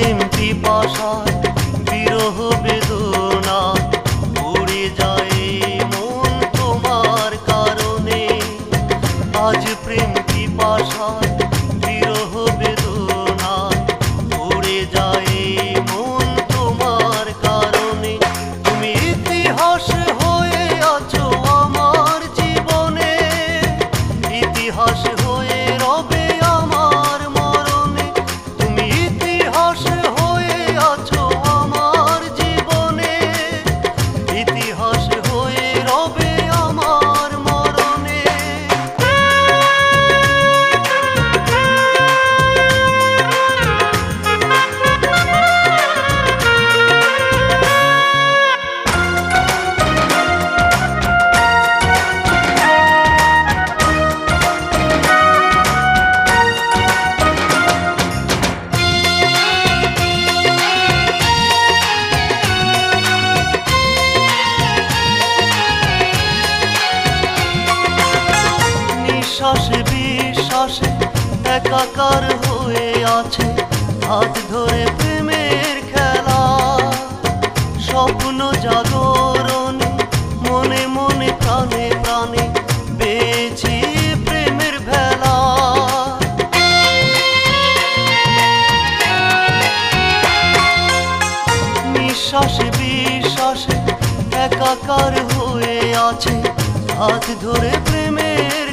প্রেম পিপাসায় বিরহ বেদনা পড়ে যায় মন তোমার কারণে। আজ প্রেম পিপাসায় নিঃশ্বাসে বিশ্বাসে একাকার হয়ে আছে। হাত ধরে প্রেমের খেলা। স্বপ্ন জাগরণ, মনে মনে কানে প্রাণে বেছি প্রেমের ভেলা। নিঃশ্বাসে, বিশ্বাসে একাকার হয়ে আছে। হাত ধরে প্রেমের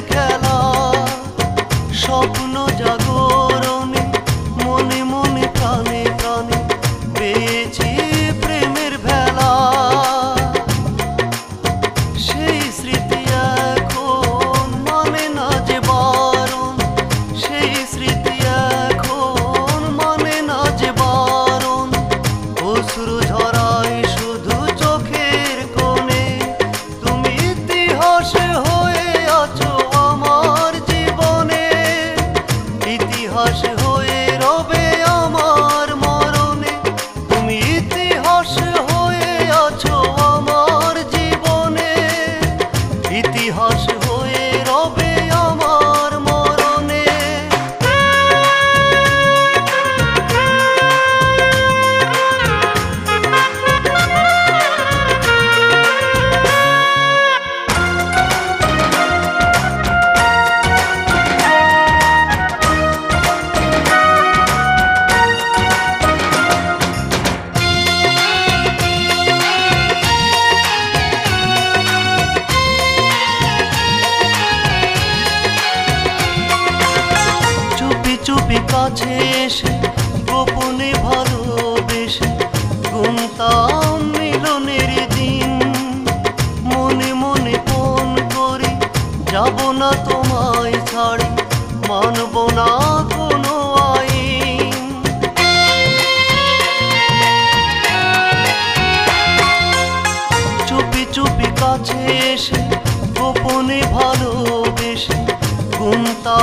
এসে গোপনে ভালোবেসে মিলনের দিন। মনে মনে ফোন করে, যাব না তোমায় ছাড়ি, মানব না চুপি চুপি কাছে এসে, গোপনে ভালোবেসে ঘুমতা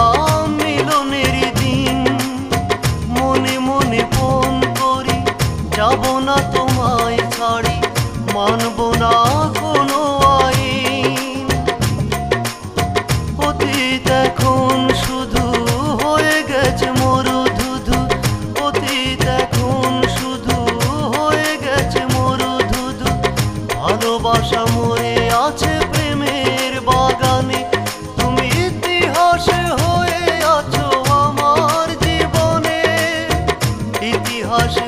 অতীত এখন শুধু হয়ে গেছে মরু ধুধু। অতীত এখন শুধু হয়ে গেছে মরু ধুধু। ভালোবাসা মরে আছে প্রেমের বাগানে। তুমি ইতিহাসে হয়ে আছো আমার জীবনে। ইতিহাসে